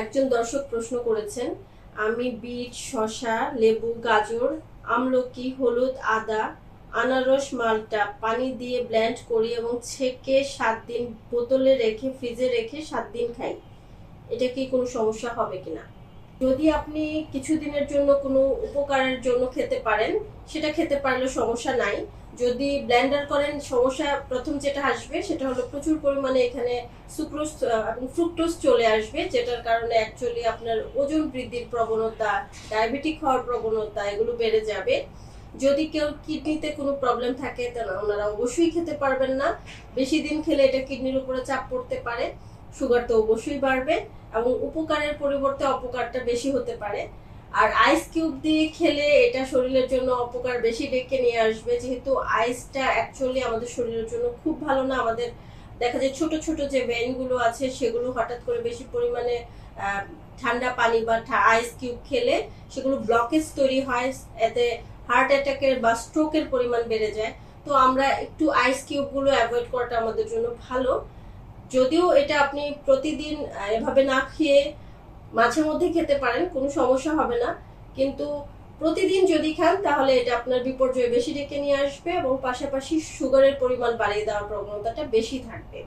একজন দর্শক প্রশ্ন করেছেন, আমি বিট শশা লেবু, গাজর, আমলকি, হলুদ, আদা, আনারস, মালটা পানি দিয়ে ব্ল্যান্ড করি এবং ছেঁকে সাত দিন বোতলে রেখে ফ্রিজে রেখে সাত দিন খাই। এটা কি কোনো সমস্যা হবে কিনা? যদি আপনি কিছুদিনের জন্য কোনো উপকারের জন্য খেতে পারেন, সেটা খেতে পারলে সমস্যা নাই। যদি ব্লেন্ডার করেন, সমস্যা প্রথম যেটা আসবে, সেটা হলো প্রচুর পরিমাণে এখানে সুক্রোজ এবং ফ্রুক্টোজ চলে আসবে, যেটার কারণে অ্যাকচুয়ালি আপনার ওজন বৃদ্ধির প্রবণতা ডায়াবেটিক হওয়ার প্রবণতা এগুলো বেড়ে যাবে। যদি কেউ কিডনিতে কোনো প্রবলেম থাকে, তাহলে ওনারা অবশ্যই খেতে পারবেন না। বেশি দিন খেলে এটা কিডনির উপরে চাপ পড়তে পারে। সুগার তো অবশ্যই বাড়বে এবং উপকারের পরিবর্তে অপকারটা বেশি হতে পারে। আর আইস কিউব দিয়ে খেলে এটা শরীরের জন্য অপকার বেশি ডেকে নিয়ে আসবে। যেহেতু আইসটা অ্যাকচুয়ালি আমাদের শরীরের জন্য খুব ভালো না। আমাদের দেখা যায় ছোট ছোট যে ভেনগুলো আছে, সেগুলো হঠাৎ করে বেশি পরিমাণে ঠান্ডা পানি বা আইস কিউব খেলে সেগুলো ব্লকেজ তৈরি হয়। এতে হার্ট অ্যাটাকের বা স্ট্রোকের পরিমাণ বেড়ে যায়। তো আমরা একটু আইস কিউবগুলো অ্যাভয়েড করাটা আমাদের জন্য ভালো। যদিও এটা আপনি প্রতিদিন এভাবে না খেয়ে মাঝে মধ্যে খেতে পারেন, কোনো সমস্যা হবে না। কিন্তু প্রতিদিন যদি খান, তাহলে এটা আপনার বিপর্যয় বেশি ডেকে নিয়ে আসবে এবং পাশাপাশি সুগারের পরিমাণ বাড়িয়ে দেওয়ার প্রবণতাটা বেশি থাকবে।